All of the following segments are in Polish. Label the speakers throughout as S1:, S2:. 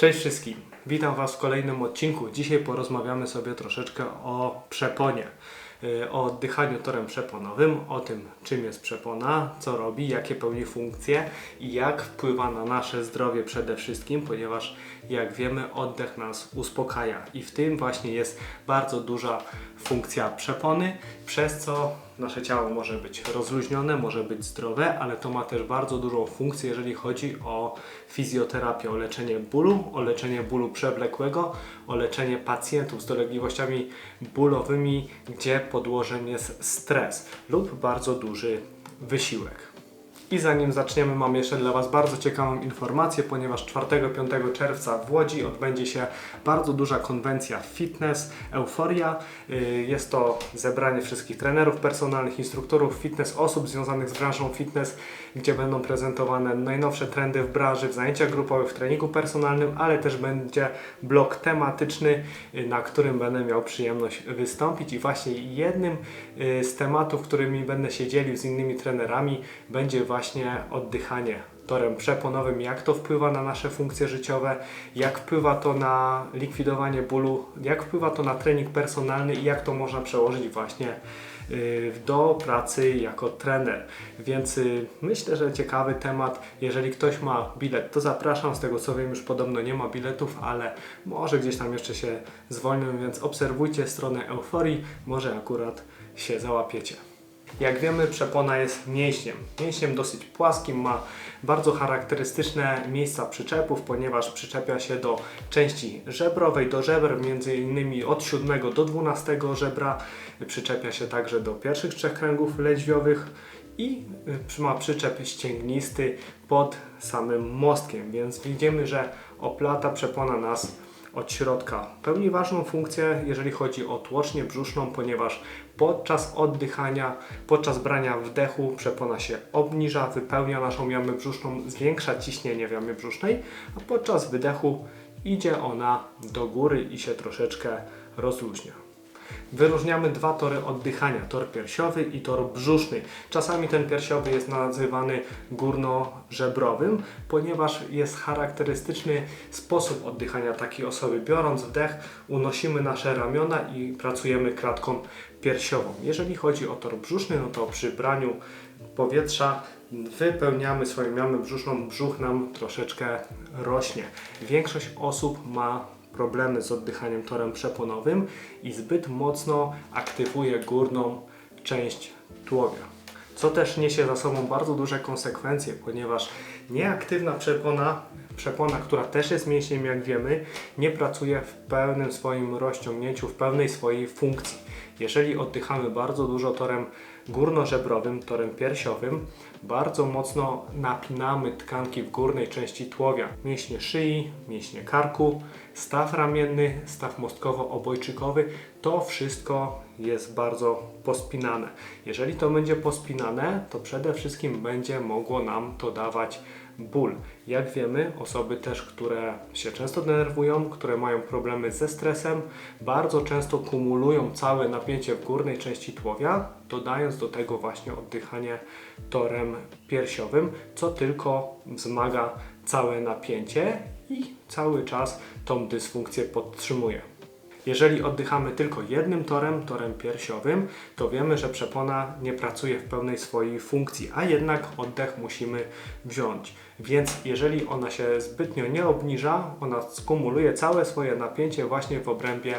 S1: Cześć wszystkim, witam Was w kolejnym odcinku. Dzisiaj porozmawiamy sobie troszeczkę o przeponie, yy, o oddychaniu torem przeponowym, o tym czym jest przepona, co robi, jakie pełni funkcje i jak wpływa na nasze zdrowie przede wszystkim, ponieważ jak wiemy oddech nas uspokaja. I w tym właśnie jest bardzo duża funkcja przepony, przez co nasze ciało może być rozluźnione, może być zdrowe, ale to ma też bardzo dużą funkcję, jeżeli chodzi o fizjoterapię, o leczenie bólu, o leczenie bólu przewlekłego, o leczenie pacjentów z dolegliwościami bólowymi, gdzie podłożem jest stres lub bardzo duży wysiłek. I zanim zaczniemy, mam jeszcze dla Was bardzo ciekawą informację, ponieważ 4-5 czerwca w Łodzi odbędzie się bardzo duża konwencja fitness, euforia. Yy, Jest to zebranie wszystkich trenerów personalnych, instruktorów fitness, osób związanych z branżą fitness, gdzie będą prezentowane najnowsze trendy w branży, w zajęciach grupowych, w treningu personalnym, ale też będzie blok tematyczny, yy, na którym będę miał przyjemność wystąpić. I właśnie jednym yy, z tematów, którymi będę się dzielił z innymi trenerami, będzie właśnie oddychanie torem przeponowym, jak to wpływa na nasze funkcje życiowe, jak wpływa to na likwidowanie bólu, jak wpływa to na trening personalny i jak to można przełożyć właśnie y, do pracy jako trener. Więc y, myślę, że ciekawy temat. Jeżeli ktoś ma bilet, to zapraszam. Z tego co wiem, już podobno nie ma biletów, ale może gdzieś tam jeszcze się zwolnią, więc obserwujcie stronę Euforii, może akurat się załapiecie. Jak wiemy, przepona jest mięśniem. Mięśniem dosyć płaskim, ma bardzo charakterystyczne miejsca przyczepów, ponieważ przyczepia się do części żebrowej, do żeber, między innymi od 7 do 12 żebra. Przyczepia się także do pierwszych trzech kręgów lędźwiowych i y, ma przyczep ścięgnisty pod samym mostkiem, więc widzimy, że oplata przepona nas od środka. Pełni ważną funkcję, jeżeli chodzi o tłocznię brzuszną, ponieważ podczas oddychania, podczas brania wdechu przepona się obniża, wypełnia naszą jamę brzuszną, zwiększa ciśnienie w jamie brzusznej, a podczas wydechu idzie ona do góry i się troszeczkę rozluźnia. Wyróżniamy dwa tory oddychania, tor piersiowy i tor brzuszny. Czasami ten piersiowy jest nazywany górnożebrowym, ponieważ jest charakterystyczny sposób oddychania takiej osoby. Biorąc wdech, unosimy nasze ramiona i pracujemy klatką piersiową. Jeżeli chodzi o tor brzuszny, no to przy braniu powietrza wypełniamy swoją jamę brzuszną, brzuch nam troszeczkę rośnie. Większość osób ma problemy z oddychaniem torem przeponowym i zbyt mocno aktywuje górną część tułowia. Co też niesie za sobą bardzo duże konsekwencje, ponieważ nieaktywna przepona, przepona, która też jest mięśniem, jak wiemy, nie pracuje w pełnym swoim rozciągnięciu, w pełnej swojej funkcji. Jeżeli oddychamy bardzo dużo torem górnożebrowym, torem piersiowym, bardzo mocno napinamy tkanki w górnej części tułowia. Mięśnie szyi, mięśnie karku, staw ramienny, staw mostkowo-obojczykowy, to wszystko jest bardzo pospinane. Jeżeli to będzie pospinane, to przede wszystkim będzie mogło nam to dawać ból. Jak wiemy, osoby też, które się często denerwują, które mają problemy ze stresem, bardzo często kumulują całe napięcie w górnej części tułowia, dodając do tego właśnie oddychanie torem piersiowym, co tylko wzmaga całe napięcie i cały czas tą dysfunkcję podtrzymuje. Jeżeli oddychamy tylko jednym torem, torem piersiowym, to wiemy, że przepona nie pracuje w pełnej swojej funkcji, a jednak oddech musimy wziąć. Więc jeżeli ona się zbytnio nie obniża, ona skumuluje całe swoje napięcie właśnie w obrębie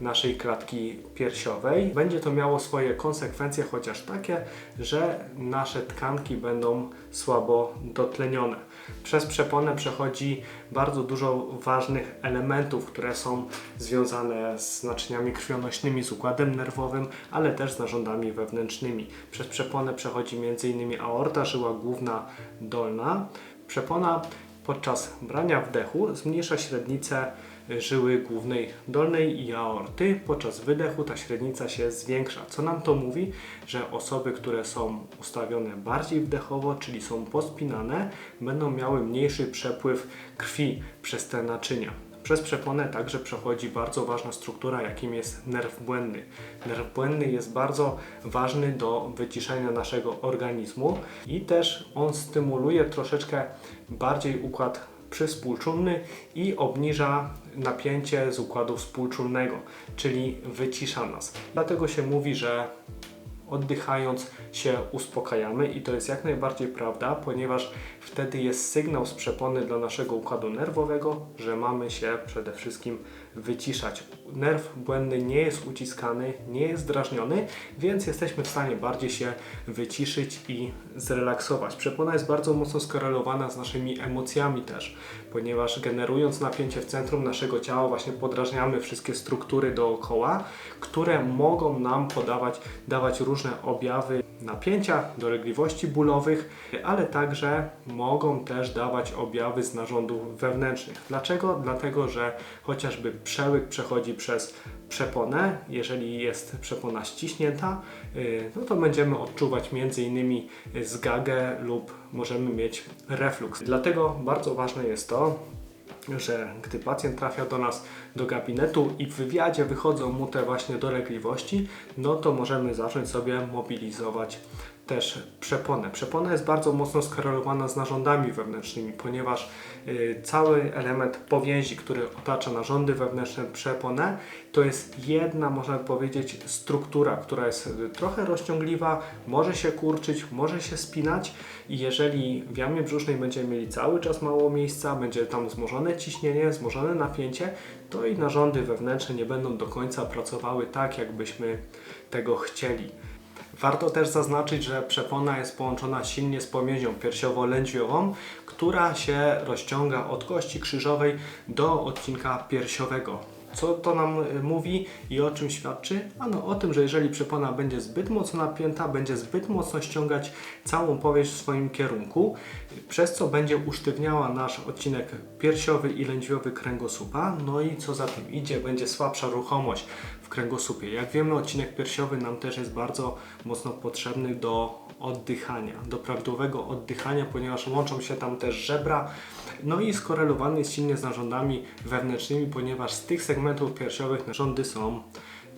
S1: naszej klatki piersiowej. Będzie to miało swoje konsekwencje, chociaż takie, że nasze tkanki będą słabo dotlenione. Przez przeponę przechodzi bardzo dużo ważnych elementów, które są związane z naczyniami krwionośnymi, z układem nerwowym, ale też z narządami wewnętrznymi. Przez przeponę przechodzi m.in. aorta, żyła główna dolna. Przepona podczas brania wdechu zmniejsza średnicę żyły głównej dolnej i aorty. Podczas wydechu ta średnica się zwiększa. Co nam to mówi? Że osoby, które są ustawione bardziej wdechowo, czyli są pospinane, będą miały mniejszy przepływ krwi przez te naczynia. Przez przeponę także przechodzi bardzo ważna struktura, jakim jest nerw błędny. Nerw błędny jest bardzo ważny do wyciszenia naszego organizmu i też on stymuluje troszeczkę bardziej układ przyspółczulny i obniża napięcie z układu współczulnego, czyli wycisza nas. Dlatego się mówi, że oddychając się uspokajamy i to jest jak najbardziej prawda, ponieważ wtedy jest sygnał z przepony dla naszego układu nerwowego, że mamy się przede wszystkim wyciszać. Nerw błędny nie jest uciskany, nie jest drażniony, więc jesteśmy w stanie bardziej się wyciszyć i zrelaksować. Przepona jest bardzo mocno skorelowana z naszymi emocjami też, ponieważ generując napięcie w centrum naszego ciała właśnie podrażniamy wszystkie struktury dookoła, które mogą nam podawać, dawać różne objawy napięcia, dolegliwości bólowych, ale także mogą też dawać objawy z narządów wewnętrznych. Dlaczego? Dlatego, że chociażby przełyk przechodzi przez przeponę. Jeżeli jest przepona ściśnięta, y, no to będziemy odczuwać m.in. zgagę lub możemy mieć refluks. Dlatego bardzo ważne jest to, że gdy pacjent trafia do nas do gabinetu i w wywiadzie wychodzą mu te właśnie dolegliwości, no to możemy zacząć sobie mobilizować też przeponę. Przepona jest bardzo mocno skorelowana z narządami wewnętrznymi, ponieważ y, cały element powięzi, który otacza narządy wewnętrzne, przeponę, to jest jedna, można powiedzieć, struktura, która jest y, trochę rozciągliwa, może się kurczyć, może się spinać i jeżeli w jamie brzusznej będziemy mieli cały czas mało miejsca, będzie tam wzmożone ciśnienie, wzmożone napięcie, to i narządy wewnętrzne nie będą do końca pracowały tak, jakbyśmy tego chcieli. Warto też zaznaczyć, że przepona jest połączona silnie z pomięzią piersiowo-lędźwiową, która się rozciąga od kości krzyżowej do odcinka piersiowego. Co to nam y, mówi i o czym świadczy? Ano o tym, że jeżeli przepona będzie zbyt mocno napięta, będzie zbyt mocno ściągać całą powieść w swoim kierunku, przez co będzie usztywniała nasz odcinek piersiowy i lędźwiowy kręgosłupa, no i co za tym idzie, będzie słabsza ruchomość w kręgosłupie. Jak wiemy, odcinek piersiowy nam też jest bardzo mocno potrzebny do oddychania, do prawidłowego oddychania, ponieważ łączą się tam też żebra, no i skorelowany jest silnie z narządami wewnętrznymi, ponieważ z tych segmentów piersiowych narządy są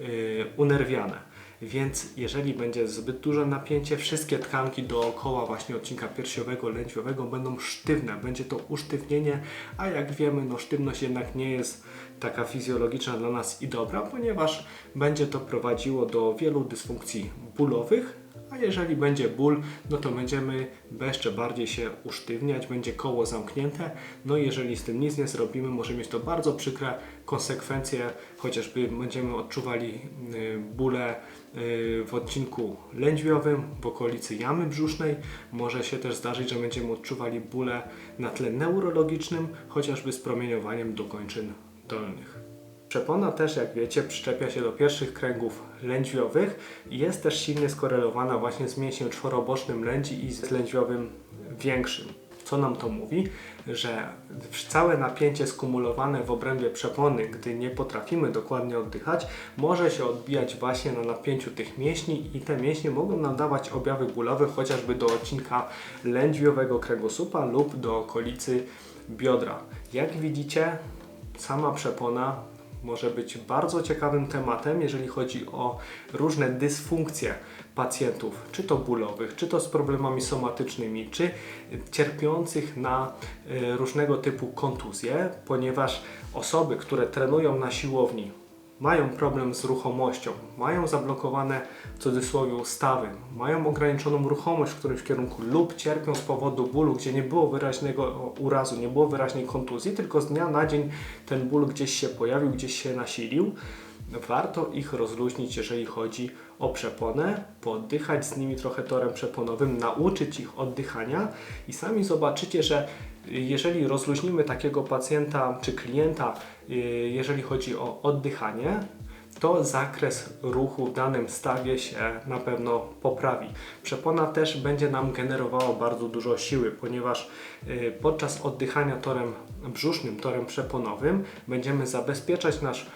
S1: yy, unerwiane. Więc jeżeli będzie zbyt duże napięcie, wszystkie tkanki dookoła właśnie odcinka piersiowego, lędźwiowego będą sztywne. Będzie to usztywnienie, a jak wiemy, no sztywność jednak nie jest taka fizjologiczna dla nas i dobra, ponieważ będzie to prowadziło do wielu dysfunkcji bólowych, a jeżeli będzie ból, no to będziemy jeszcze bardziej się usztywniać, będzie koło zamknięte. No i jeżeli z tym nic nie zrobimy, może mieć to bardzo przykre konsekwencje, chociażby będziemy odczuwali y, bóle y, w odcinku lędźwiowym, w okolicy jamy brzusznej. Może się też zdarzyć, że będziemy odczuwali bóle na tle neurologicznym, chociażby z promieniowaniem do kończyn dolnych. Przepona też, jak wiecie, przyczepia się do pierwszych kręgów lędźwiowych i jest też silnie skorelowana właśnie z mięsiem czworobocznym lędzi i z lędźwiowym większym. Co nam to mówi? Że całe napięcie skumulowane w obrębie przepony, gdy nie potrafimy dokładnie oddychać, może się odbijać właśnie na napięciu tych mięśni i te mięśnie mogą nam dawać objawy bólowe chociażby do odcinka lędźwiowego kręgosłupa lub do okolicy biodra. Jak widzicie, sama przepona może być bardzo ciekawym tematem, jeżeli chodzi o różne dysfunkcje pacjentów, czy to bólowych, czy to z problemami somatycznymi, czy cierpiących na y, różnego typu kontuzje, ponieważ osoby, które trenują na siłowni, mają problem z ruchomością, mają zablokowane w cudzysłowie stawy, mają ograniczoną ruchomość w którymś kierunku lub cierpią z powodu bólu, gdzie nie było wyraźnego urazu, nie było wyraźnej kontuzji, tylko z dnia na dzień ten ból gdzieś się pojawił, gdzieś się nasilił. Warto ich rozluźnić, jeżeli chodzi o przeponę, poddychać z nimi trochę torem przeponowym, nauczyć ich oddychania i sami zobaczycie, że jeżeli rozluźnimy takiego pacjenta czy klienta, y, jeżeli chodzi o oddychanie, to zakres ruchu w danym stawie się na pewno poprawi. Przepona też będzie nam generowała bardzo dużo siły, ponieważ y, podczas oddychania torem brzusznym, torem przeponowym będziemy zabezpieczać nasz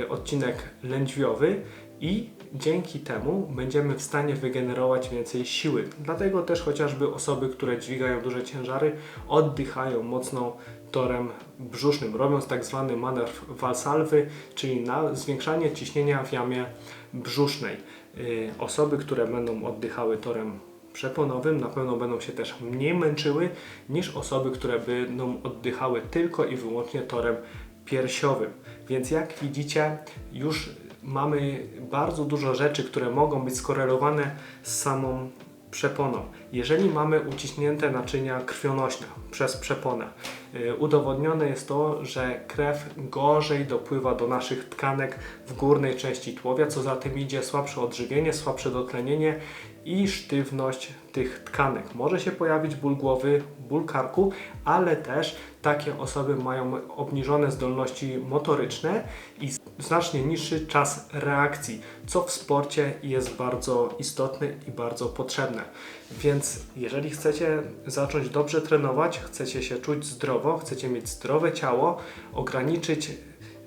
S1: y, odcinek lędźwiowy i dzięki temu będziemy w stanie wygenerować więcej siły. Dlatego też chociażby osoby, które dźwigają duże ciężary, oddychają mocno torem brzusznym, robiąc tak zwany manewr walsalwy, czyli na zwiększanie ciśnienia w jamie brzusznej. Y, osoby, które będą oddychały torem przeponowym na pewno będą się też mniej męczyły niż osoby, które będą oddychały tylko i wyłącznie torem piersiowym. Więc jak widzicie, już mamy bardzo dużo rzeczy, które mogą być skorelowane z samą przeponą. Jeżeli mamy uciśnięte naczynia krwionośne przez przeponę, y, udowodnione jest to, że krew gorzej dopływa do naszych tkanek w górnej części tułowia, co za tym idzie słabsze odżywienie, słabsze dotlenienie i sztywność tych tkanek. Może się pojawić ból głowy, ból karku, ale też takie osoby mają obniżone zdolności motoryczne i znacznie niższy czas reakcji, co w sporcie jest bardzo istotne i bardzo potrzebne. Więc jeżeli chcecie zacząć dobrze trenować, chcecie się czuć zdrowo, chcecie mieć zdrowe ciało, ograniczyć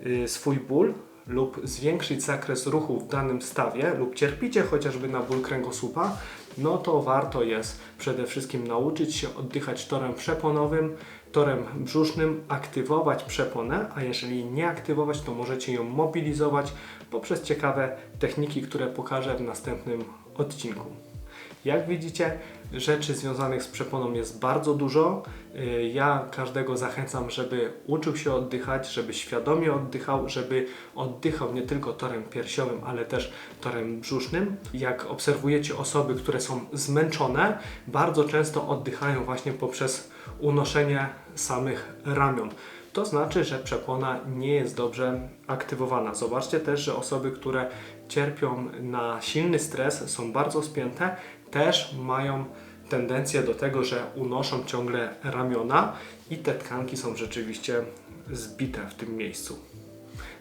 S1: y, swój ból lub zwiększyć zakres ruchu w danym stawie lub cierpicie chociażby na ból kręgosłupa, no to warto jest przede wszystkim nauczyć się oddychać torem przeponowym, torem brzusznym, aktywować przeponę, a jeżeli nie aktywować, to możecie ją mobilizować poprzez ciekawe techniki, które pokażę w następnym odcinku. Jak widzicie, rzeczy związanych z przeponą jest bardzo dużo. Y, Ja każdego zachęcam, żeby uczył się oddychać, żeby świadomie oddychał, żeby oddychał nie tylko torem piersiowym, ale też torem brzusznym. Jak obserwujecie osoby, które są zmęczone, bardzo często oddychają właśnie poprzez unoszenie samych ramion. To znaczy, że przepona nie jest dobrze aktywowana. Zobaczcie też, że osoby, które cierpią na silny stres, są bardzo spięte, też mają tendencję do tego, że unoszą ciągle ramiona i te tkanki są rzeczywiście zbite w tym miejscu.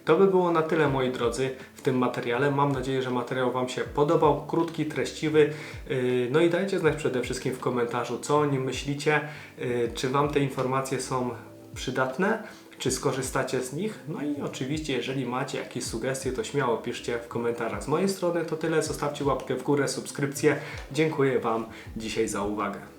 S1: To by było na tyle, moi drodzy, w tym materiale. Mam nadzieję, że materiał Wam się podobał, krótki, treściwy. Yy, No i dajcie znać przede wszystkim w komentarzu, co o nim myślicie, yy, czy Wam te informacje są przydatne, czy skorzystacie z nich. No i oczywiście, jeżeli macie jakieś sugestie, to śmiało piszcie w komentarzach. Z mojej strony to tyle. Zostawcie łapkę w górę, subskrypcję. Dziękuję Wam dzisiaj za uwagę.